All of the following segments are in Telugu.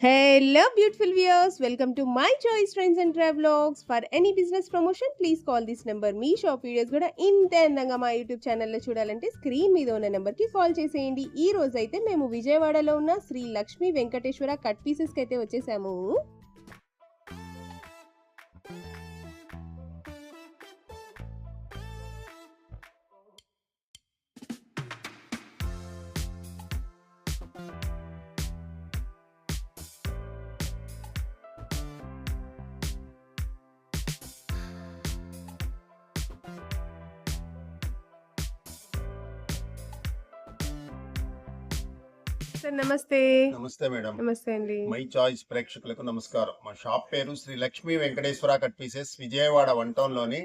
Hello beautiful viewers welcome to my choice friends and travelogues for any business promotion please call this number me shop videos కూడా ఇంత అందంగా మా యూట్యూబ్ ఛానల్లో చూడాలంటే స్క్రీన్ మీద ఉన్న నెంబర్కి కాల్ చేసేయండి ఈ రోజైతే మేము విజయవాడలో ఉన్న శ్రీ లక్ష్మీ వెంకటేశ్వర కట్ పీసెస్కి అయితే వచ్చేసాము సార్ నమస్తే. నమస్తే మేడం. నమస్తే అండి. మై చాయిస్ ప్రేక్షకులకు నమస్కారం. మా షాప్ పేరు Shri Lakshmi Venkateswara cut pieces Vijayawada one టౌన్లోని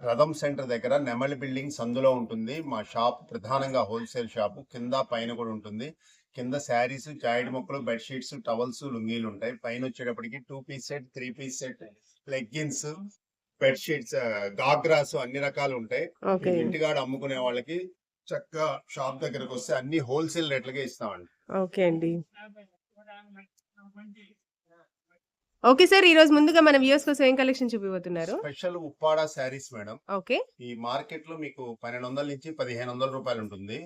రథం సెంటర్ దగ్గర నెమలి బిల్డింగ్ సందులో ఉంటుంది. మా షాప్ ప్రధానంగా హోల్సేల్ షాప్ కింద పైన కూడా ఉంటుంది. కింద శారీస్ జాయిడ్ మొక్కలు బెడ్షీట్స్ టవల్స్ లుంగీలు ఉంటాయి. పైన వచ్చేటప్పటికి two piece set three piece set leggings bedsheets ghagras అన్ని రకాలు ఉంటాయి. ఇంటికాడ అమ్ముకునే వాళ్ళకి చక్కగా షాప్ దగ్గరకు వస్తే అన్ని హోల్సేల్ రేట్లకే ఇస్తామండి. ఓకే అండి. ఓకే సార్ ఈ రోజు ముందుగా మన వ్యూస్ కోసం ఏం collection చూపిపోతున్నారు special Uppada saris madam. Okay. ఈ మార్కెట్లో మీకు పన్నెండు వందల నుంచి పదిహేను వందల రూపాయలు ఉంటుంది.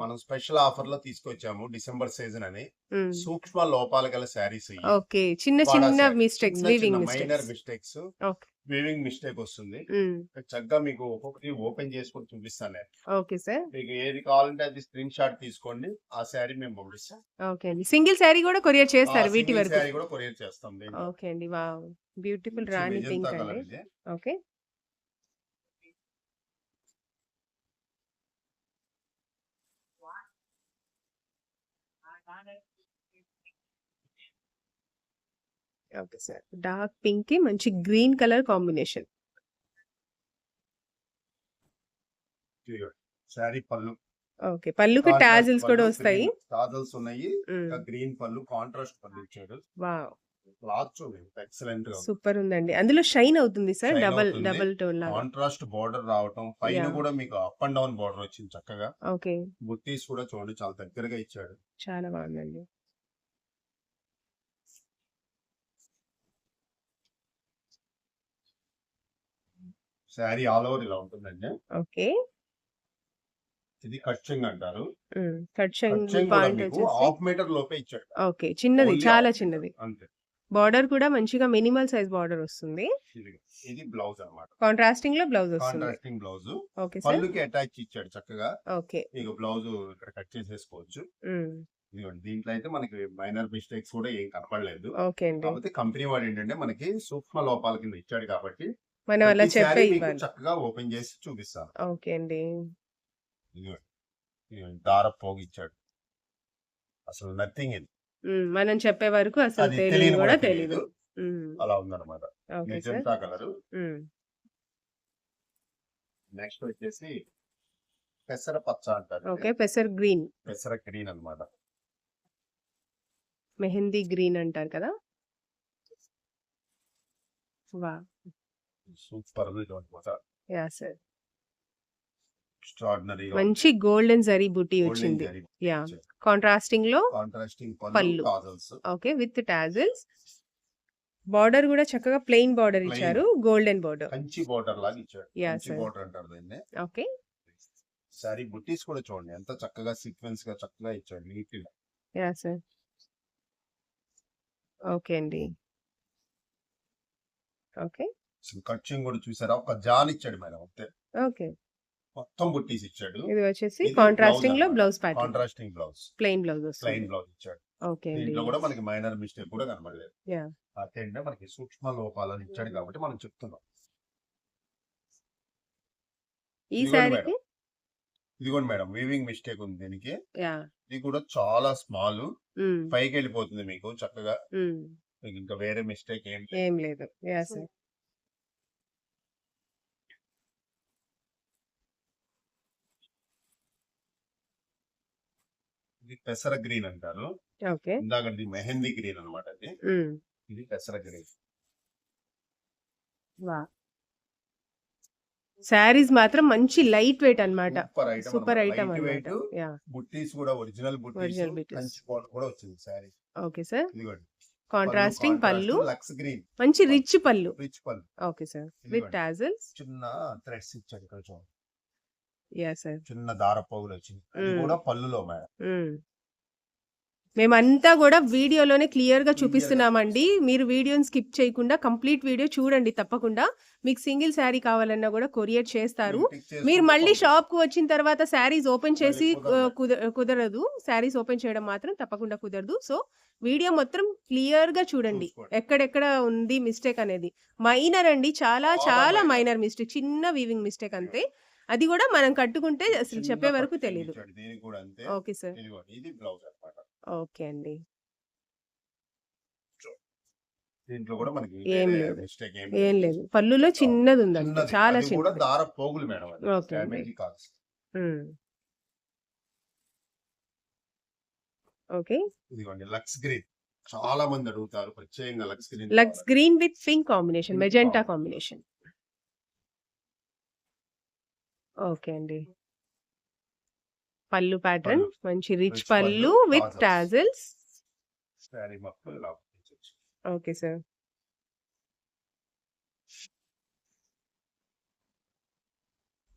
మనం స్పెషల్ ఆఫర్లో తీసుకొచ్చాము డిసెంబర్ సీజన్ అని. సూక్ష్మ లోపాలు గల శారీస్ ఓకే. చిన్న చిన్న mistakes minor mistakes mistakes okay. Weaving mistake వస్తుంది. చక్కగా మీకు ఒక్కొక్కటి ఓపెన్ చేసుకొని చూపిస్తాను. Okay sir. మీకు ఏది కావాలంటే అది స్క్రీన్ షాట్ తీసుకోండి. ఆ శారీ మేము పంపిస్తాం. ఓకే అండి. సింగిల్ శారీ కూడా కొరియర్ చేస్తారు వీటి వరకు? శారీ కూడా కొరియర్ చేస్తాం. ఓకే అండి. వావ్. బ్యూటిఫుల్ రాణి పింక్ అండి. ఓకే. Okay sir. డార్క్ పింక్కి మంచి గ్రీన్ కలర్ కాంబినేషన్. శారీ పళ్ళు. ఓకే. పళ్ళుకి టాజిల్స్ కూడా వస్తాయి. టాజల్స్ ఉన్నాయి. గ్రీన్ పళ్ళు కాంట్రాస్ట్ పళ్ళు ఇచ్చాడు వావ్. సూపర్ ఉందండి. అందులో షైన్ అవుతుంది సార్? డబల్. డబల్ టోన్ లాగా. కాంట్రాస్ట్ బార్డర్ రావటం పైన. కూడా మీకు అప్ అండ్ డౌన్ బార్డర్ వచ్చింది చక్కగా. ఓకే. బుట్టీస్ కూడా చూడండి చాలా దగ్గరగా ఇచ్చాడు. చాలా బాగుందండి. శారీ ఆల్ ఓవర్ ఇలా ఉంటుందండి. ఓకే. ఇది కట్చింగ్ అంటారు. హాఫ్ మీటర్ లోపే ఇచ్చాడు. ఓకే. చిన్నది చాలా. చిన్నది. అంతే. బార్డర్ కూడా మంచిగా మినిమల్ సైజ్ బార్డర్ వస్తుంది. ఇది బ్లౌజ్ అన్నమాట. కాంట్రాస్టింగ్లో బ్లౌజ్ వస్తుంది. Contrasting blouse. ఓకే పళ్ళుకి అటాచ్ ఇచ్చాడు చక్కగా. ఓకే. మీకు బ్లౌజ్ ఇక్కడ కట్ చేసేసుకోవచ్చు. ఇదిగోండి దీంట్లో అయితే మనకి మైనర్ మిస్టేక్స్ కూడా ఏం కనపడలేదు. ఓకే అండి. కంపెనీ వాడు ఏంటంటే మనకి సూక్ష్మ లోపాల కింద ఇచ్చాడు కాబట్టి మనం అలా చెప్పే ఇవ్వాలి. చక్కగా ఓపెన్ చేసి చూపిస్తాను ఓకే అండి. దారపు పోగు ఇచ్చాడు. అసలు నథింగ్ ఇది. మనం చెప్పే వరకు అసలు తెలియదు కూడా తెలియదు. అలా ఉందన్నమాట. కలర్ నెక్స్ట్ వచ్చేసి పెసర పచ్చ అంటారు ఓకే పెసర్ గ్రీన్. పెసర గ్రీన్ అన్నమాట. మెహందీ గ్రీన్ అంటారు కదా. వా సూపర్ మంచి గోల్డెన్ జరీ బుటీ వచ్చింది. Yeah. కాంట్రాస్టింగ్లో contrasting pallu. Okay with tassels. Border కూడా చక్కగా ప్లెయిన్ బార్డర్. ఇచ్చారు. Golden border. కంచి బోర్డర్ లాగా కంచి sir. బోర్డర్ అంటారు దీన్ని. ఓకే. సారీ బుట్టీస్ కూడా చూడండి. ఎంత చక్కగా సీక్వెన్స్గా చక్కగా ఇచ్చాడు నీట్గా యా సార్. ఓకే అండి. ఓకే. అసలు కట్చింగ్ కూడా చూసారా? ఒక జాన్ ఇచ్చాడు మేడం అంతే. ఓకే. మొత్తం బుట్టీస్ ఇచ్చాడు. ఇది వచ్చేసి కాంట్రాస్టింగ్లో. Blouse pattern contrasting blouse. Plain blouse plain blouse ఇచ్చాడు. ఓకే దీంట్లో కూడా మనకి మైనర్ మిస్టేక్ కూడా కనబడలేదు. అదేంటే మనకి సూక్ష్మ లోపాలని ఇచ్చాడు కాబట్టి మనం చెప్తున్నాం. ఈ శారీకి? ఇదిగోండి మేడం వీవింగ్ మిస్టేక్ ఉంది దీనికి. యా ఇది కూడా చాలా స్మాల్ పైకి వెళ్ళిపోతుంది మీకు చక్కగా. మీకు ఇంకా వేరే మిస్టేక్ ఏం లేదు. ఏం లేదు యా సార్ ఇది పెసర గ్రీన్ అంటారు. ఇందాక మెహందీ గ్రీన్ అన్నమాట అది. ఇది పెసర గ్రీన్. శారీస్ మాత్రం మంచి లైట్ వెయిట్ అన్నమాట. సూపర్ ఐటమ్ బుట్టీస్ కూడా ఒరిజినల్ బుట్టీస్ కూడా వచ్చింది sari okay sir. Contrasting pallu lux green. మంచి rich pallu. Rich pallu. Okay sir. With. Tassels. చిన్న థ్రెడ్స్ ఇచ్చాడు ఇక్కడ చూడండి. చిన్న దార పోగులు వచ్చింది అది. కూడా పళ్ళులో మేడం. మేమంతా కూడా వీడియోలోనే క్లియర్గా చూపిస్తున్నామండి. మీరు వీడియోని స్కిప్ చేయకుండా కంప్లీట్ వీడియో చూడండి తప్పకుండా. మీకు సింగిల్ శారీ కావాలన్నా కూడా కొరియర్ చేస్తారు. మీరు మళ్ళీ. షాప్కు వచ్చిన తర్వాత శారీస్ ఓపెన్ చేసి కుదరదు. శారీస్ ఓపెన్ చేయడం మాత్రం తప్పకుండా కుదరదు. సో వీడియో మొత్తం క్లియర్గా చూడండి. ఎక్కడెక్కడ ఉంది మిస్టేక్ అనేది. మైనర్ అండి. చాలా చాలా. Minor mistake. చిన్న వీవింగ్ మిస్టేక్ అంతే. అది కూడా మనం కట్టుకుంటే అసలు చిన్న చెప్పే వరకు తెలియదు ఓకే సార్. ఇది బ్లౌజ్ అన్నమాట. ఓకే అండి. దీంట్లో కూడా మనకి ఏం లేదు. ఏం పళ్ళులో చిన్నది ఉందండి. చాలా దార పోగులు మేడం అది. ఓకే అండి. డ్యామేజ్ కాదు. ఉమ్. ఓకే. ఇదిగోండి లక్స్ గ్రీన్. చాలా మంది అడుగుతారు ప్రత్యేకంగా lux green lux green with pink combination magenta. Combination. Okay అండి పళ్ళు ప్యాటర్న్. మంచి రిచ్ పళ్ళు విత్. టాజల్స్. ఓకే సార్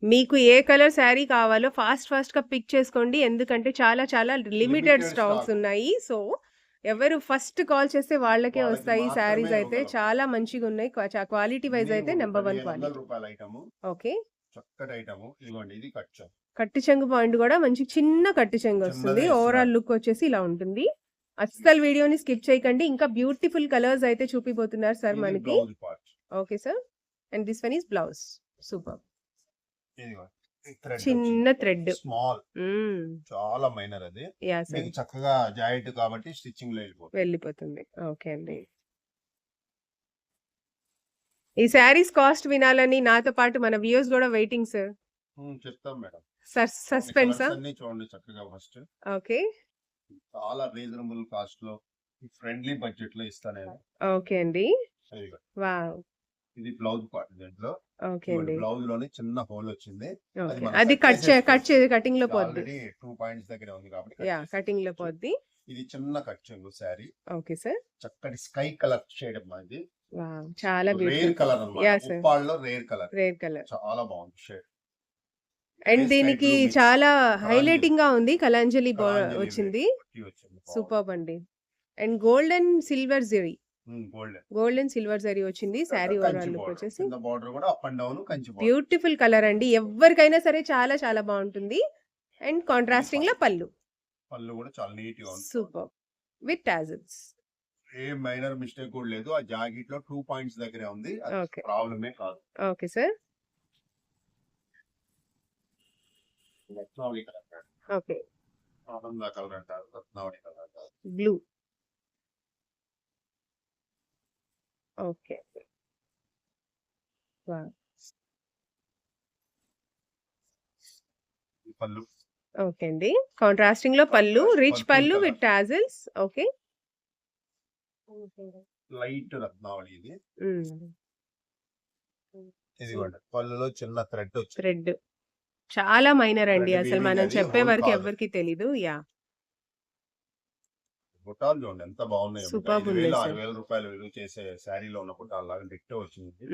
మీకు ఏ కలర్ శారీ కావాలో ఫాస్ట్ ఫాస్ట్గా పిక్ చేసుకోండి ఎందుకంటే చాలా చాలా లిమిటెడ్ స్టాక్స్. ఉన్నాయి సో ఎవరు ఫస్ట్ కాల్ చేస్తే వాళ్ళకే వస్తాయి శారీస్ అయితే. చాలా మంచిగా ఉన్నాయి క్వాలిటీ వైజ్ అయితే నెంబర్ వన్ 1500 క్వాలిటీ ఓకే చక్కటి ఐటమ్. ఇదిగోండి ఇది కట్ కట్టు చెంగు పాయింట్ కూడా మంచి చిన్న కట్టు చెంగు వస్తుంది. ఓవరాల్. లుక్ వచ్చేసి ఇలా ఉంటుంది. అస్సలు వీడియోని స్కిప్ చేయకండి. ఇంకా బ్యూటిఫుల్ కలర్స్ అయితే చూపిపోతున్నారు సార్ మనకి. Okay sir. And this one is blouse. Super. చిన్న థ్రెడ్ స్మాల్. చాలా మైనర్ అది. చక్కగా జాయింట్ కాబట్టి స్టిచ్చింగ్లో వెళ్ళిపోతుంది. ఓకే అండి. ఈ శారీస్ కాస్ట్ వినాలని నాతో పాటు మన వ్యూస్ కూడా వెయిటింగ్ సార్. చెప్తాం మేడం. సస్పెన్సా? అన్ని చూడండి చక్కగా ఫస్ట్. ఓకే. చాలా రీజనబుల్ కాస్ట్లో ఫ్రెండ్లీ బడ్జెట్లో ఇస్తాను నేను. ఓకే అండి. ఇదిగో. వా ఇది బ్లౌజ్ పార్ట్ దీంట్లో. ఓకే అండి. బ్లౌజ్లోనే చిన్న హోల్ వచ్చింది. అది కట్ చే. కట్ చే కటింగ్లో పోద్ది. టూ పాయింట్స్ దగ్గర ఉంది కాబట్టి యా. కటింగ్లో పోద్ది. ఇది చిన్న కట్ చెంగు శారీ. Okay sir. చక్కటి స్కై కలర్ షేడ్ అది వా చాలా రేర్ బ్యూటిఫుల్. కలర్ Yeah, అన్నమాట sir. ఉప్పాళ్ళలో రేర్ కలర్. Rare colour. చాలా బాగుంది. షేడ్ అండ్ దీనికి light blue mix. చాలా. హైలైటింగ్గా ఉంది. కలాంజలి బో- వచ్చింది. వచ్చింది. సూపర్ అండి. And gold and silver zari. Gold gold and silver zari వచ్చింది. శారీ ఓవరాల్ లుక్ వచ్చేసి. కింద బార్డర్ కూడా up and down Kanchi border. Beautiful colour అండి. ఎవరికైనా సరే చాలా చాలా బాగుంటుంది. అండ్ కాంట్రాస్టింగ్లో పళ్ళు. పళ్ళు కూడా చాలా నీట్గా ఉంది. Super. With tassels. A minor mistake కూడా లేదు. ఆ జాకెట్లో టూ పాయింట్స్ దగ్గరే ఉంది. ప్రాబ్లమే కాదు. Okay sir. Colour okay. Ananda colour అంటారు. రత్నావళి కలర్ అంటారు. బ్లూ. ఓకే. పళ్ళు. ఓకే అండి. కాంట్రాస్టింగ్లో పళ్ళు రిచ్ పళ్ళు. With tassels okay. లైట్ రత్నావళి ఇది. ఇది పళ్ళులో చిన్న థ్రెడ్ థ్రెడ్. చాలా మైనర్ అండి అసలు మనం చెప్పే వరకు. ఎవరికి తెలీదు యా. బుట్టాలు చూడండి ఎంత బాగున్నాయి ఉన్నాయి వేలు. ఆరు వేల రూపాయలు విలువ చేసే శారీలో ఉన్న బుట్టాలు లాగా డిట్టో వచ్చింది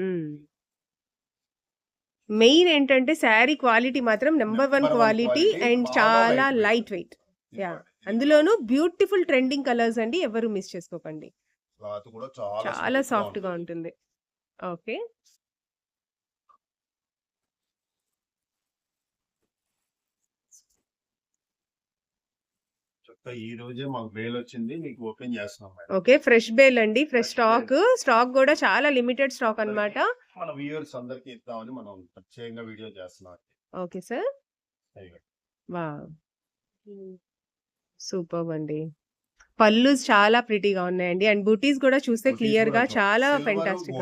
మెయిన్ ఏంటంటే శారీ క్వాలిటీ మాత్రం నెంబర్ వన్ క్వాలిటీ అండ్ చాలా. లైట్ వెయిట్ ఇది అందులోనూ బ్యూటిఫుల్ ట్రెండింగ్ కలర్స్ అండి ఎవరు మిస్ చేసుకోకండి. క్లాత్ కూడా చాలా చాలా సాఫ్ట్గా ఉంటుంది. ఓకే. ఈ రోజే మాకు బేల్ వచ్చింది. మీకు ఓపెన్ చేస్తున్నాం ఓకే ఫ్రెష్ బేల్ అండి. Fresh stock. స్టాక్ కూడా చాలా లిమిటెడ్ స్టాక్ అన్నమాట. మన వ్యూవర్స్ అందరికి ఇద్దామని మనం ప్రత్యేకంగా వీడియో చేస్తున్నాం ఓకే సార్. వా సూపర్ అండి. పళ్ళు చాలా ప్రిటీగా ఉన్నాయండి. అండ్ బూటీస్ కూడా చూస్తే క్లియర్గా చాలా fantastic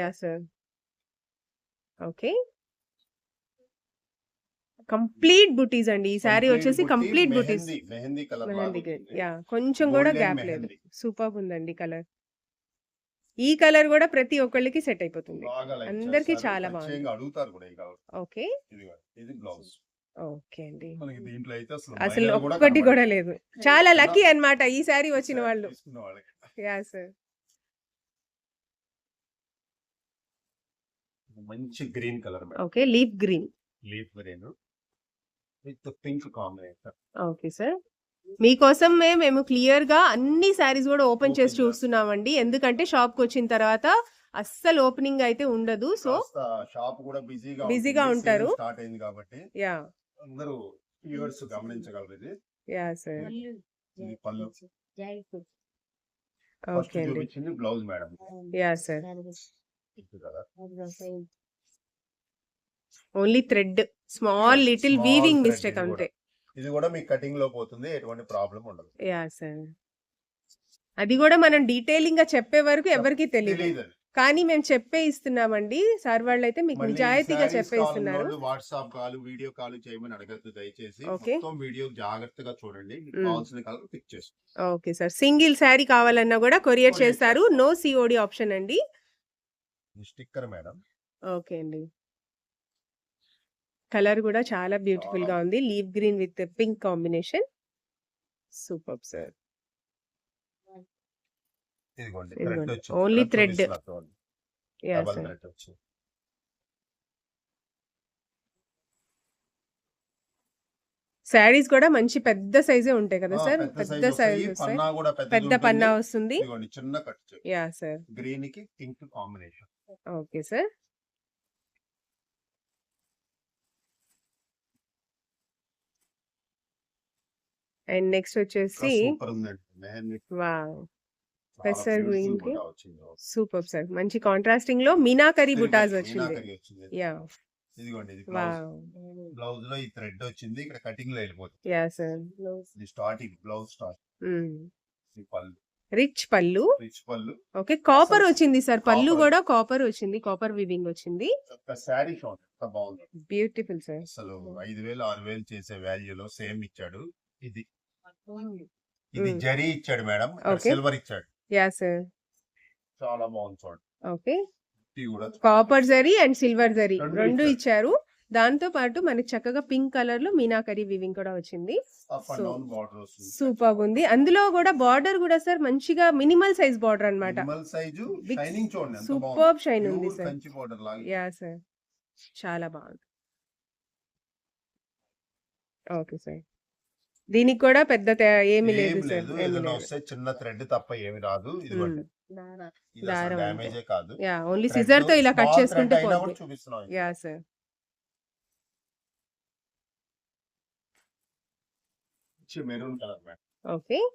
yeah sir okay complete butis అండి. ఈ Complete వచ్చేసి కంప్లీట్ బుటీస్ మెహందీ యా కొంచెం కూడా గ్యాప్ లేదు. సూపర్ ఉందండి కలర్ ఈ కలర్ కూడా ప్రతి ఒక్కళ్ళకి సెట్ అయిపోతుంది. అందరికీ. చాలా బాగుంది. ఓకే. ఇది బ్లౌజ్ ఓకే అండి. మనకి దీంట్లో అయితే అసలు కూడా ఒక్కటి కూడా కనబడదు. లేదు. చాలా లక్కీ అన్నమాట ఈ శారీ వచ్చిన వాళ్ళు. తీసుకున్న వాళ్ళకి. Yeah sir. మంచి green colour madam. Okay leaf green. Leaf green with pink combination. Okay sir. మీకోసమే మేము క్లియర్గా అన్ని శారీస్ కూడా ఓపెన్ చేసి Open. చూస్తున్నామండి. ఎందుకంటే షాప్కి వచ్చిన తర్వాత అస్సలు ఓపెనింగ్ అయితే ఉండదు. సో షాప్ కూడా బిజీగా బిజీగా ఉంటారు. స్టార్ట్ అయింది కాబట్టి. యా. అందరూ వ్యూవర్స్ గమనించగలరు ఇది. యా సార్ ఇది పళ్ళు ఫస్ట్ ఓకే అండి చూపించింది బ్లౌజ్ మేడం. యా సార్ కదా only thread small little Small weaving thread mistake ఇది అంతే. ఇది కూడా మీకు కటింగ్లో పోతుంది ఎటువంటి ప్రాబ్లం ఉండదు. యా సార్ అది కూడా మనం డీటెయిలింగ్గా చెప్పే వరకు ఎవరికి తెలియదు తెలియదు అది. కానీ మేము చెప్పే ఇస్తున్నామండి. సార్ వాళ్ళు అయితే మీకు నిజాయితీగా sarees చెప్పే ఇస్తున్నారు కావాలన్నోళ్ళు వాట్సాప్ కాల్ వీడియో కాల్ చేయమని అడగద్దు దయచేసి. మొత్తం వీడియో జాగ్రత్తగా చూడండి. కావాల్సిన కలర్ పిక్ చేసుకోండి. Okay sir. సింగిల్ శారీ కావాలన్నా కూడా కొరియర్ చేస్తారు. నో సిఓడి ఆప్షన్ అండి. Sticker madam. ఓకే అండి. కలర్ కూడా చాలా బ్యూటిఫుల్గా. ఉంది. Leaf green with pink combination. Super sir ఇదిగోండి ఇదిగోండి. థ్రెడ్ వచ్చింది Only ఇక్కడ thread. చూపిస్తున్నా చూడండి. Yeah double sir. థ్రెడ్ వచ్చింది శారీస్ కూడా మంచి పెద్ద సైజే ఉంటాయి కదా సార్? పెద్ద సైజ్ పెద్ద. పన్నా వస్తుంది. ఇదిగోండి చిన్న కట్ యా సార్. గ్రీన్కి pink combination. Okay sir. And next వచ్చేసి వావ్. Beautiful green కి సూపర్ సార్. మంచి కాంట్రాస్టింగ్లో మీనాకరీ బుటాస్ వచ్చింది. యా ఇదిగోండి ఇది బ్లౌజ్. లో ఈ థ్రెడ్ వచ్చింది. ఇక్కడ కటింగ్లో వెళ్ళిపోతుంది యా సార్ ఇది స్టార్టింగ్ బ్లౌజ్ స్టార్ట్. ఈ పళ్ళు. రిచ్ పళ్ళు. రిచ్ పళ్ళు. ఓకే కాపర్ వచ్చింది సార్. పళ్ళు. కూడా కాపర్ వచ్చింది. కాపర్ వివింగ్ వచ్చింది. శారీ షాట్ బాగుంది. బ్యూటిఫుల్ సార్ అసలు ఐదు వేలు ఆరు వేలు చేసే వాల్యూలో సేమ్ ఇచ్చాడు. ఇది. ఇది Mm. జరీ ఇచ్చాడు మేడం. సిల్వర్ ఇచ్చాడు. యా సార్ చాలా బాగుంది చూడండి. Okay copper zari and silver zari రెండు ఇచ్చారు. దాంతో పాటు మనకి చక్కగా పింక్ కలర్లో మీనాకరీ వివింగ్ కూడా వచ్చింది. సూపర్ ఉంది. అందులో కూడా బార్డర్ కూడా సార్ మంచిగా మినిమల్ సైజ్ బార్డర్ ఎంత సూపర్ షైన్ ఉంది సార్ యా సార్ చాలా బాగుంది. ఓకే సార్ దీనికి కూడా పెద్ద ఏమీ లేదు సార్ చిన్న థ్రెడ్ తప్ప ఏమి రాదు. కాదు. యా ఓన్లీ సిజర్తో ఇలా కట్ చేసుకుంటే. Yeah sir. Maroon colour madam okay.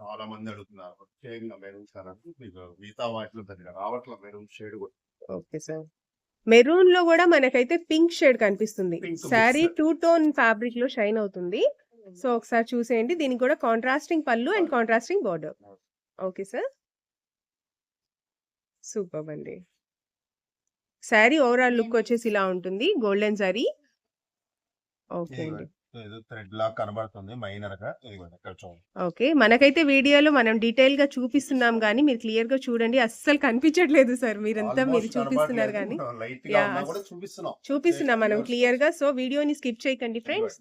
చాలా మంది అడుగుతున్నారు. ప్రత్యేకంగా మెరూన్ కలర్ మీకు మిగతా వాటిలో పెద్దగా రావట్ల మెరూన్ షేడ్ కూడా. Okay sir. మెరూన్లో కూడా మనకైతే పింక్ షేడ్ కనిపిస్తుంది. శారీ mix. టూ టోన్ ఫ్యాబ్రిక్లో షైన్ అవుతుంది. సో ఒకసారి చూసేయండి. దీనికి కూడా కాంట్రాస్టింగ్ పళ్ళు and contrasting border. Okay sir. Super అండి. శారీ ఓవరాల్ లుక్ వచ్చేసి ఇలా ఉంటుంది. గోల్డెన్ శారీ. ఓకే అండి. ఓకే. మనకైతే వీడియోలో మనం డీటెయిల్గా చూపిస్తున్నాం కానీ మీరు క్లియర్గా చూడండి. అస్సలు కనిపించట్లేదు సార్. మీరంతా మీరు చూపిస్తున్నారు కానీ చూపిస్తున్నాం. మనం క్లియర్గా సో వీడియోని స్కిప్ చేయకండి ఫ్రెండ్స్.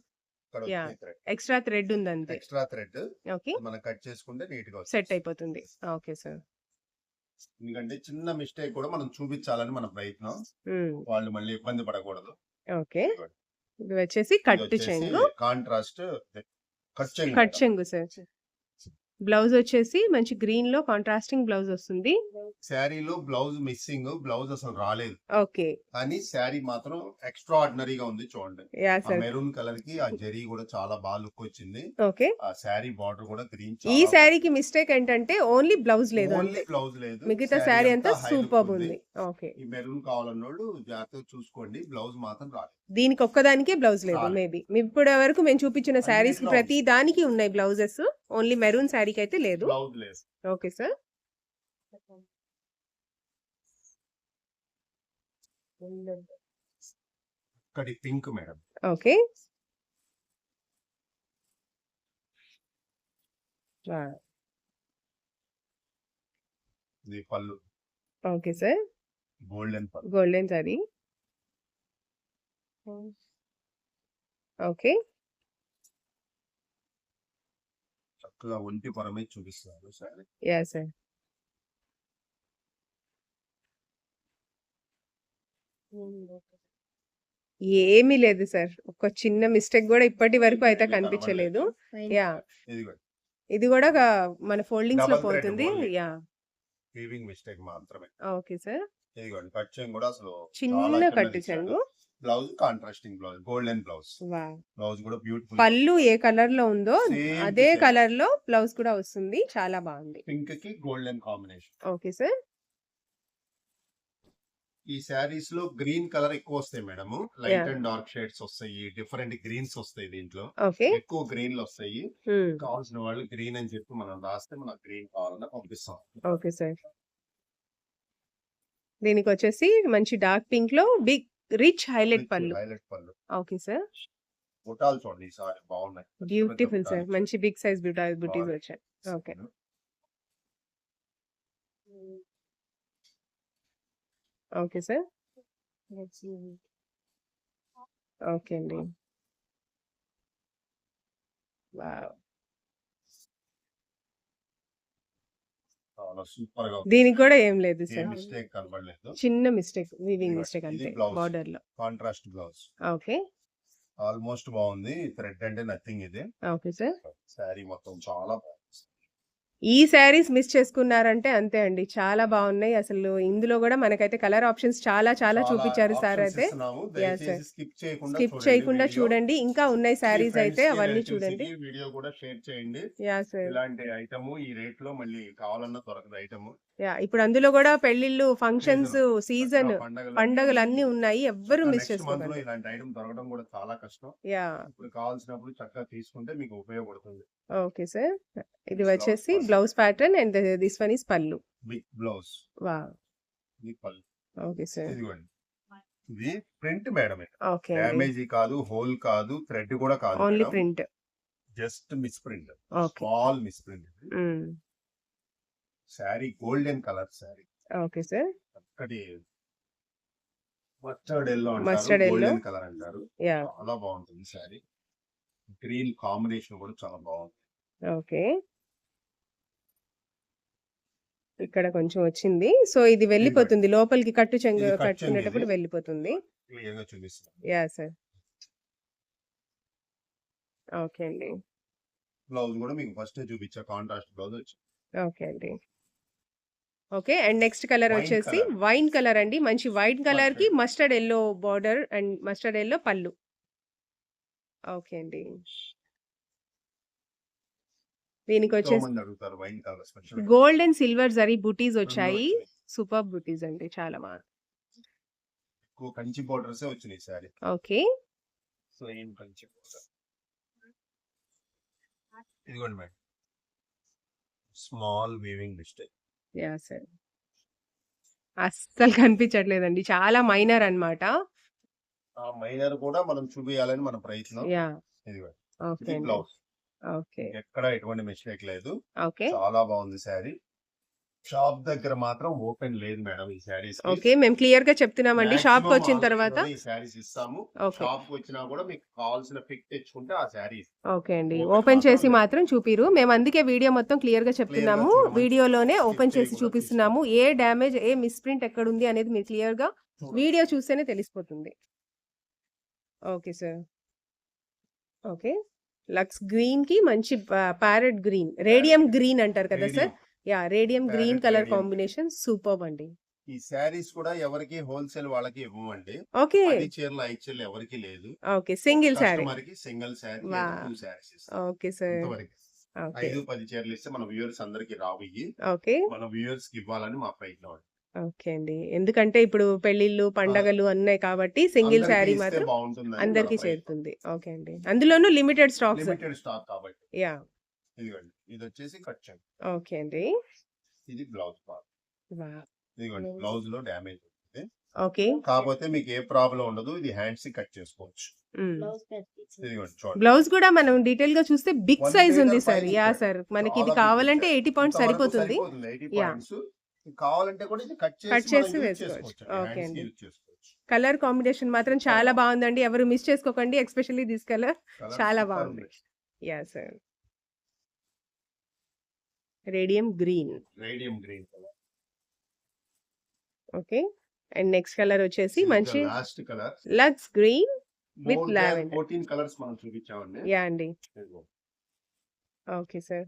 ఎక్స్ట్రా థ్రెడ్ ఉంది అంతే ఎక్స్ట్రా థ్రెడ్ ఓకే. మనం కట్ చేసుకుంటే నీట్గా సెట్ అయిపోతుంది. Okay sir. ఎందుకంటే చిన్న మిస్టేక్ కూడా మనం చూపించాలని మన ప్రయత్నం. వాళ్ళు మళ్ళీ ఇబ్బంది పడకూడదు. ఓకే. ఇది వచ్చేసి కట్టు చెంగు. కాంట్రాస్ట్ కట్ చెంగు కట్ చెంగు సార్. బ్లౌజ్ వచ్చేసి మంచి గ్రీన్లో కాంట్రాస్టింగ్ బ్లౌజ్ వస్తుంది. శారీలో బ్లౌజ్ మిస్సింగ్ బ్లౌజ్ అసలు రాలేదు. ఓకే. కానీ శారీ మాత్రం ఎక్స్ట్రా ఆర్డినరీగా ఉంది చూడండి. మెరూన్ కలర్కి ఆ జరీ కూడా చాలా బాగా లుక్ వచ్చింది. ఓకే. ఆ శారీ బార్డర్ కూడా గ్రీన్ ఈ శారీకి మిస్టేక్ ఏంటంటే ఓన్లీ బ్లౌజ్ లేదు ఓన్లీ బ్లౌజ్ లేదు. మిగతా శారీ అంతా సూపర్ ఉంది. ఓకే. ఈ మెరూన్ కావాలన్నోళ్ళు జాగ్రత్తగా చూసుకోండి. బ్లౌజ్ మాత్రం రాలేదు. దీనికి ఒక్కదానికే బ్లౌజ్ లేదు. మేబీ ఇప్పటి వరకు మేము చూపించిన శారీస్. ప్రతి దానికి ఉన్నాయి బ్లౌజెస్. ఓన్లీ మెరూన్ శారీకి అయితే లేదు. Okay sir pink madam okay పళ్ళు. Okay sir golden golden sari okay. చక్కగా ఒంటి పొర మీద చూపిస్తున్నాను సారీ. యా సార్ ఏమీ లేదు సార్. ఒక చిన్న మిస్టేక్ కూడా ఇప్పటి వరకు అయితే కనిపించలేదు. యా ఇది కూడా మన ఫోల్డింగ్స్లో పోతుంది. యా మిస్టేక్ మాత్రమే. ఓకే సార్ ఇదిగోండి కట్ కూడా అసలు చిన్న చెంగు. Blouse contrasting blouse golden blouse. Blouse కూడా బ్యూటిఫుల్. పళ్ళు ఏ కలర్లో ఉందో అదే. కలర్లో బ్లౌజ్ కూడా వస్తుంది. చాలా బాగుంది. పింక్కి గోల్డెన్ కాంబినేషన్. Okay sir. ఈ శారీస్లో గ్రీన్ కలర్ ఎక్కువ వస్తాయి madam light. And dark shades వస్తాయి. డిఫరెంట్ గ్రీన్స్ వస్తాయి దీంట్లో. ఓకే. ఎక్కువ గ్రీన్లు వస్తాయి. కావాల్సిన వాళ్ళు గ్రీన్ అని చెప్పి మనం రాస్తే మనకు గ్రీన్ కావాలన్నా పంపిస్తాం. Okay sir. దీనికి వచ్చేసి మంచి డార్క్ పింక్లో బిగ్ రిచ్ హైలైట్ పళ్ళు. హైలైట్ పళ్ళు. Okay sir. బుటాలు చూడండి ఈ సారీ బాగున్నాయి. Beautiful sir. మంచి బిగ్ సైజ్ బ్యూటా బుటీస్. వచ్చాయి. ఓకే. Okay sir. ఓకే అండి. వావ్. సూపర్గా ఉంది. దీనికి కూడా ఏం లేదు సార్. మిస్టేక్ కనబడలేదు. చిన్న మిస్టేక్ వీవింగ్ మిస్టేక్ అంతే. బార్డర్లో కాంట్రాస్ట్ బ్లౌజ్. ఓకే. ఆల్మోస్ట్ బాగుంది. థ్రెడ్ అంటే నథింగ్ ఇది. Okay sir. శారీ మొత్తం చాలా బాగుంది ఈ శారీస్ మిస్ చేసుకున్నారంటే అంతే అండి. చాలా బాగున్నాయి. అసలు ఇందులో కూడా మనకైతే కలర్ ఆప్షన్స్ చాలా చాలా చూపించారు సార్ అయితే. స్కిప్ చేయకుండా చూడండి ఇంకా ఉన్నాయి శారీస్ అయితే అవన్నీ చూడండి. వీడియో కూడా షేర్ చేయండి. ఇలాంటి ఐటమ్ ఈ రేట్లో మళ్ళీ కావాలన్నా దొరకదు ఐటమ్ యా ఇప్పుడు అందులో కూడా పెళ్ళిళ్ళు ఫంక్షన్స్ సీజన్ పండగలు అన్ని ఉన్నాయి. ఎవ్వరు మిస్ నెక్స్ట్ మంత్లో చేసుకోకండి ఇలాంటి ఐటమ్ దొరకడం కూడా చాలా కష్టం. యా ఇప్పుడు కావాల్సినప్పుడు చక్కగా తీసుకుంటే మీకు ఉపయోగపడుతుంది. ఓకే సార్ ఇది వచ్చేసి. Blouse pattern and this one is big blouse వా ఓకే సార్ ఇదిగోండి. ఇది ప్రింట్ మేడం ఓకే అండి డ్యామేజ్ కాదు హోల్ కాదు థ్రెడ్ కూడా కాదు only print just miss print small miss print sari golden colour sari. Okay sir. అక్కడి మస్టర్డ్ ఎల్లో అంటారు. గోల్డెన్ కలర్ అంటారు. యా. చాలా బాగుంటుంది శారీ. గ్రీన్ కాంబినేషన్ కూడా చాలా బాగుంది. ఓకే. ఇక్కడ కొంచెం వచ్చింది. సో ఇది వెళ్ళిపోతుంది. లోపలికి కట్టు చెంగు కట్టుకునేటప్పుడు. వెళ్ళిపోతుంది. Yeah sir. ఓకే అండి. బ్లౌజ్ కూడా మీకు ఫస్ట్ చూపించా కాంట్రాస్ట్ బ్లౌజ్ వచ్చి. ఓకే అండి. ఓకే అండ్ నెక్స్ట్ కలర్ వచ్చేసి. వైన్ కలర్ అండి. మంచి వైట్ కలర్. కి. Mustard yellow border and mustard yellow పళ్ళు. ఓకే అండి. దీనికి వచ్చేసి గోల్డ్ అండ్ సిల్వర్ జరీ బుటీస్ వచ్చాయి. సూపర్ బుటీస్ అండి చాలా బాగా. కంచి బోర్డర్స్ వచ్చినాయి sari okay. Plain Kanchi border. ఇదిగోండి madam. Small weaving mistake. Yeah sir అస్సలు కనిపించట్లేదండి. చాలా మైనర్ అన్నమాట. ఆ మైనర్ కూడా మనం చూపించాలని మన ప్రయత్నం. యా ఇది బ్లౌజ్. ఓకే ఎక్కడ ఎటువంటి మిస్టేక్ లేదు. ఓకే చాలా బాగుంది శారీ. షాప్ దగ్గర మాత్రం ఓపెన్ లేదు మేడం ఈ శారీస్ ఓకే మేము క్లియర్గా చెప్తున్నామండి. షాప్కి వచ్చిన తర్వాత? ఈ శారీస్ ఇస్తాము. షాప్కి వచ్చినా కూడా మీకు కావాల్సిన పిక్ తెచ్చుకుంటే ఆ శారీస్ ఓకే అండి. ఓపెన్ చేసి. మాత్రం చూపిరు. మేము అందుకే వీడియో మొత్తం క్లియర్గా చెప్తున్నాము. వీడియోలోనే ఓపెన్ చేసి చూపిస్తున్నాము. ఏ డ్యామేజ్ ఏ మిస్ప్రింట్ ఎక్కడ ఉంది అనేది మీరు క్లియర్గా వీడియో చూస్తేనే తెలిసిపోతుంది. Okay sir. ఓకే. లక్స్ గ్రీన్కి మంచి ప్యారెట్ గ్రీన్ రేడియం గ్రీన్ అంటారు కదా sir? Yeah radium green colour. Combination super అండి. ఈ శారీస్ కూడా ఎవరికి హోల్సేల్ వాళ్ళకి ఇవ్వమండి. ఓకే. పది చీరలు ఐదు చీరలు ఎవరికి లేదు. Okay single sari. కస్టమర్కి సింగిల్. టూ ఇస్తాం. Okay sir. ఇంతవరకు. ఐదు పది చీరలు ఇస్తే మన వ్యూవర్స్ అందరికి రావు ఓకే. మన వ్యూవర్స్కి ఇవ్వాలని మా ప్రయత్నం అండి. ఓకే అండి. ఎందుకంటే ఇప్పుడు పెళ్ళిళ్ళు పండగలు అన్నాయి కాబట్టి సింగిల్ శారీ మాత్రం అందరికి. చేరుతుంది. ఓకే అండి. అందులోనూ లిమిటెడ్ స్టాక్స్. లిమిటెడ్ స్టాక్ కాబట్టి. యా ఇదిగోండి. ఇది వచ్చేసి కట్ చేయండి ఓకే అండి ఇది బ్లౌజ్ పార్ట్ వా- ఇదిగోండి. బ్లౌజ్లో డ్యామేజ్ ఉంటుంది ఓకే కాకపోతే మీకు ఏ ప్రాబ్లం ఉండదు ఇది హ్యాండ్స్కి కట్ చేసుకోవచ్చు మ్. ఇదిగోండి చూడండి బ్లౌజ్ కూడా మనం డీటెయిల్గా చూస్తే బిగ్ సైజ్ ఉంది సార్ యా. సార్ మనకి ఇది కావాలంటే. ఎయిటీ పాయింట్స్ ఇంతవరకు సరిపోతుంది సరిపోతుంది, 80 Yeah. points. కావాలంటే కూడా ఇది కట్ చేసి వేసుకోవచ్చు. అండి. కలర్ కాంబినేషన్ మాత్రం చాలా బాగుందండి ఎవరు మిస్ చేసుకోకండి ఎస్పెషల్లీ దిస్ కలర్ చాలా బాగుంది. Yeah sir radium green radium green colour okay and next colour వచ్చేసి మంచి last colour lux green With lavender. Fourteen colours మనం చూపించామండి. యా అండి. ఓకే సార్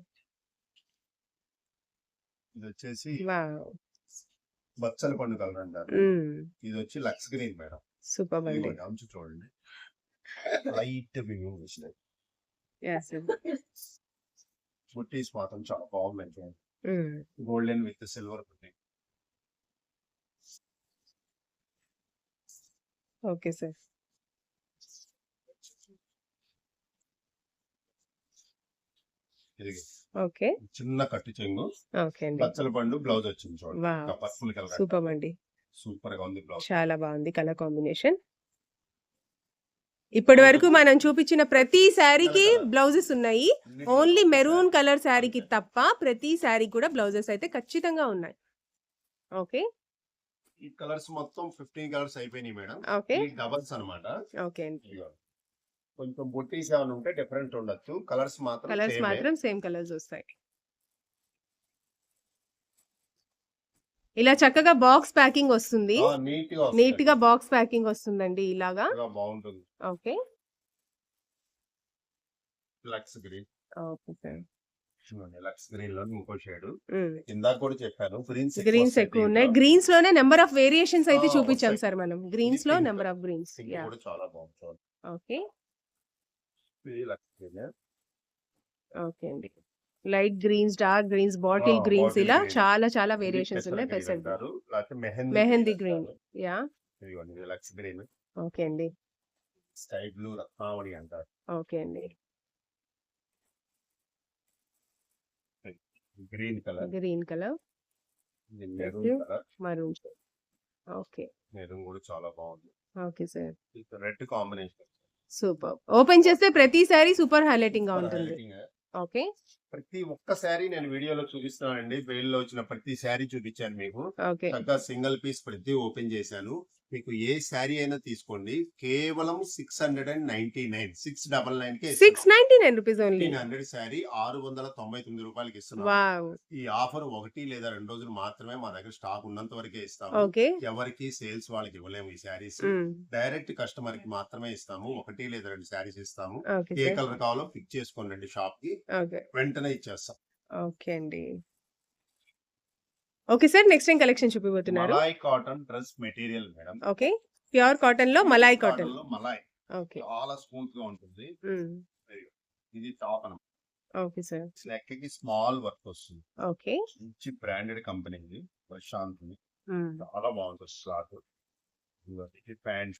ఇది వచ్చేసి వావ్ బచ్చల పండు కలర్ అంటారు. ఇది వచ్చి లక్స్ గ్రీన్ మేడం. సూపర్ అండి. అంచు చూడండి. లైట్ వింగ్ వచ్చినాయి. యా సార్ బుట్టీస్ మాత్రం చాలా బాగుందండి గోల్డెన్ విత్ సిల్వర్ బుట్టి ఓకే సార్. ఓకే. చిన్న కట్టు చెంగు. ఓకే అండి. బచ్చల పండు బ్లౌజ్ వచ్చింది చూడండి. వావ్. పర్పుల్ కలర్ సూపర్ అండి. సూపర్గా ఉంది బ్లౌజ్. చాలా బాగుంది కలర్ కాంబినేషన్. ఇప్పటి వరకు మనం చూపించిన ప్రతి శారీకి బ్లౌజెస్ ఉన్నాయి. ఓన్లీ మెరూన్ కలర్ శారీకి తప్ప ప్రతి శారీ కూడా బ్లౌజెస్ అయితే ఖచ్చితంగా ఉన్నాయి. ఓకే? ఈ కలర్స్ మొత్తం ఫిఫ్టీన్ కలర్స్ అయిపోయినాయి మేడం. ఓకే. డబల్స్ అన్నమాట. ఓకే. కొంచెం బుట్టీస్ ఏమైనా ఉంటే డిఫరెంట్ ఉండొచ్చు. కలర్స్ మాత్రం కలర్స్. మాత్రం సేమ్ కలర్స్ వస్తాయి. ఇలా చక్కగా బాక్స్ ప్యాకింగ్ వస్తుంది. నీట్గా బాక్స్ ప్యాకింగ్ వస్తుందండి ఇలాగా. బాగుంటుంది. Okay. Lux green. Okay sir. Lux గ్రీన్లో ఇంకో షేడ్. ఉమ్. ఇందాక కూడా చెప్పాను గ్రీన్స్ గ్రీన్స్ ఎక్కువ ఉన్నాయి. గ్రీన్స్లోనే నెంబర్ ఆఫ్ వేరియేషన్స్ అయితే చూపించాం. సార్ మనం. గ్రీన్స్లో. Number of greens. కూడా చాలా. ఓకే. ఓకే అండి. Light greens dark greens bottle greens ఇలా. చాలా చాలా వేరియేషన్స్ ఉన్నాయి. లేకపోతే mehndi green. Yeah. Green. Okay అండి. స్కై బ్లూ రత్నావళి అంటారు. ఓకే అండి. Green colour. Green colour. Maroon okay. Maroon కూడా చాలా బాగుంది. Okay sir. Red combination. Super. Open చేస్తే ప్రతి సారీ సూపర్ హైలైటింగ్గా ఉంటుంది. ఓకే. ప్రతి ఒక్క శారీ నేను వీడియోలో చూపిస్తున్నానండి. బెయిల్లో వచ్చిన ప్రతి శారీ చూపించాను మీకు. చక్కగా సింగిల్ పీస్ ప్రతి ఓపెన్ చేశాను. మీకు ఏ శారీ అయినా తీసుకోండి. కేవలం six hundred and ninety nine six double నైన్కి six ninety nine rupees only hundred sari ఆరు వందల తొంభై తొమ్మిది రూపాయలకి ఇస్తున్నాం. ఈ ఆఫర్ ఒకటి లేదా రెండు రోజులు మాత్రమే మా దగ్గర స్టాక్ ఉన్నంత వరకే ఇస్తాము. ఎవరికి సేల్స్ వాళ్ళకి ఇవ్వలేము ఈ శారీస్. డైరెక్ట్ కస్టమర్కి మాత్రమే ఇస్తాము. ఒకటి లేదా రెండు శారీస్ ఇస్తాము. ఏ కలర్ కావాలో పిక్ చేసుకోండి షాప్కి ఓకే. వెంటనే ఇచ్చేస్తాం. ఓకే అండి. Okay sir next time collection చూపిపోతున్నారు malai cotton dress material madam. Okay. Pure కాటన్లో మలాయ్ కాటన్. లో మలాయ్. ఓకే. చాలా స్మూత్గా ఉంటుంది. ఇది టాప్ అనమాట ఓకే సార్. నెక్కి స్మాల్ వర్క్ వస్తుంది. ఓకే. మంచి బ్రాండెడ్ కంపెనీ ఇది. ప్రశాంత్. చాలా బాగుంటుంది ఇది ప్యాంట్.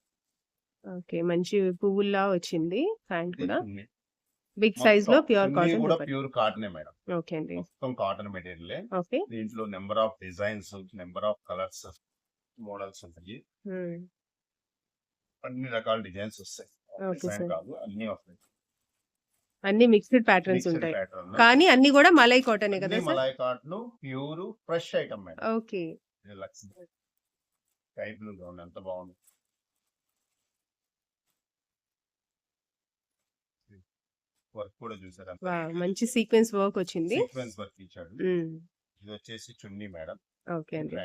ఓకే. మంచి పువ్వుల్లా వచ్చింది ప్యాంట్ కూడా. బిగ్ సైజ్లో ప్యూర్ కూడా కాటన్ ప్యూర్ కాటనే మేడం. ఓకే అండి. మొత్తం కాటన్ మెటీరియల్ ఓకే దీంట్లో number of designs number of colours models ఉంటాయి. Mm. అన్ని రకాల డిజైన్స్ వస్తాయి. కాదు అన్ని వస్తాయి. అన్ని మిక్స్డ్ ప్యాటర్న్స్ ఉంటాయి. కానీ అన్ని కూడా మలై కాటనే కదా malai cotton pure fresh item madam. Okay blue ground ఎంత బాగుంది. వర్క్ కూడా చూసారా? మంచి సీక్వెన్స్ వర్క్ వచ్చింది. సీక్వెన్స్ వర్క్ ఇచ్చాడు. ఇది వచ్చేసి చున్నీ మేడం. ఓకే అండి.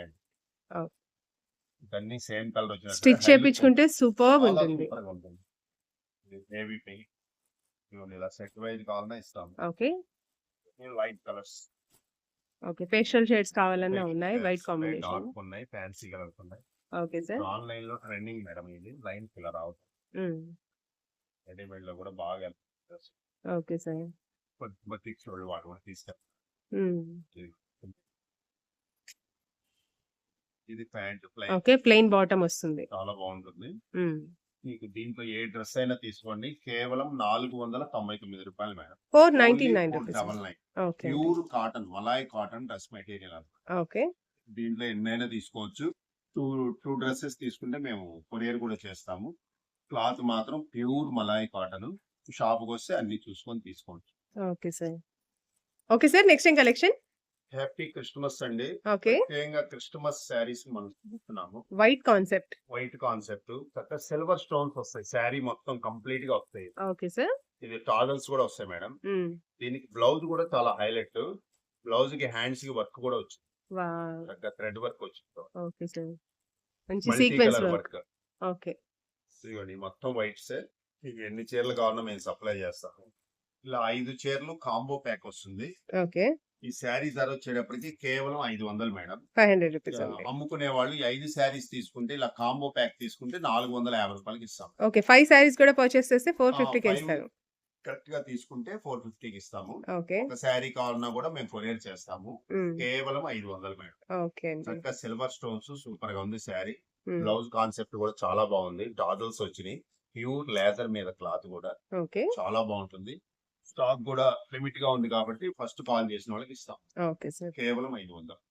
ఇవన్నీ సేమ్ కలర్ వచ్చిన స్టిచ్ చేపించుకుంటే సూపర్ ఉంటుంది. బేబీ పింక్ ఇలా సెట్ వైజ్ కావాలన్నా ఇస్తాం okay. White colours okay facial shades కావాలన్నా ఉన్నాయి వైట్ కాంబినేషన్ ఉన్నాయి ఫ్యాన్సీ కలర్స్ ఉన్నాయి. Okay sir. ఆన్లైన్లో ట్రెండింగ్ మేడం ఇది లైన్ కలర్ అవుట్ రెడీమేడ్లో కూడా బాగా ఓకే సార్ బతిక్ చూడు వాడు కూడా తీసుకెళ్ళి ఇది ప్యాంట్ ఓకే ప్లెయిన్ బాటమ్ వస్తుంది. చాలా బాగుంటుంది. Mm. మీకు దీంట్లో ఏ డ్రెస్ అయినా తీసుకోండి. కేవలం నాలుగు వందల తొంభై తొమ్మిది రూపాయలు madam. Four ninety nine double pure cotton malai cotton dress material okay దీంట్లో ఎన్నైనా తీసుకోవచ్చు. టూ టూ డ్రెస్సెస్ తీసుకుంటే మేము కొరియర్ కూడా చేస్తాము. క్లాత్ మాత్రం ప్యూర్ మలాయ్ కాటన్ షాప్కి వస్తే అన్ని చూసుకొని తీసుకోండి okay sir okay sir next time collection happy Christmas అండి ఓకే ముఖ్యంగా క్రిస్మస్ శారీస్ మనం చూస్తున్నాము. వైట్ కాన్సెప్ట్ వైట్ కాన్సెప్ట్ చక్కగా సిల్వర్ స్టోన్స్ వస్తాయి. శారీ మొత్తం కంప్లీట్గా వస్తాయి. ఓకే సార్ ఇది టాజల్స్ కూడా వస్తాయి మేడం దీనికి బ్లౌజ్ కూడా చాలా హైలైట్ బ్లౌజ్కి హ్యాండ్స్కి వర్క్ కూడా వచ్చింది. వావ్! చక్కగా థ్రెడ్ వర్క్ వచ్చింది ఓకే సార్. మంచి సీక్వెన్స్ వర్క్. ఓకే. ఇదిగోండి మొత్తం వైట్స్ మీకు ఎన్ని చీరలు కావాలన్నా మేము సప్లై చేస్తాము ఇలా ఐదు చీరలు కాంబో ప్యాక్ వస్తుంది ఓకే. ఈ శారీ ధర వచ్చేటప్పటికి కేవలం ఐదు వందలు మేడం 500 రూపీస్ ఇలా ఓన్లీ. అమ్ముకునే వాళ్ళు ఈ ఐదు శారీస్ తీసుకుంటే ఇలా కాంబో ప్యాక్ తీసుకుంటే నాలుగు వందల యాభై రూపాయలకి ఇస్తాం ఓకే. 5 సారీస్ కూడా పర్చేస్ చేస్తే 450కే ఫైవ్ ఇస్తారు. కరెక్ట్గా తీసుకుంటే ఫోర్ ఫిఫ్టీకి ఇస్తాము ఓకే. ఒక శారీ కావాలన్నా కూడా మేము కొరియర్ చేస్తాము. కేవలం ఐదు వందలు మేడం ఓకే. చక్కగా సిల్వర్ స్టోన్స్ సూపర్గా ఉంది శారీ. బ్లౌజ్ కాన్సెప్ట్ కూడా చాలా బాగుంది డాజల్స్ వచ్చినాయి ప్యూర్ లేదర్ మీద క్లాత్ కూడా ఓకే. చాలా బాగుంటుంది స్టాక్ కూడా లిమిట్గా ఉంది కాబట్టి ఫస్ట్ కాల్ చేసిన వాళ్ళకి ఇస్తాం ఓకే సార్. కేవలం ఐదు వందలు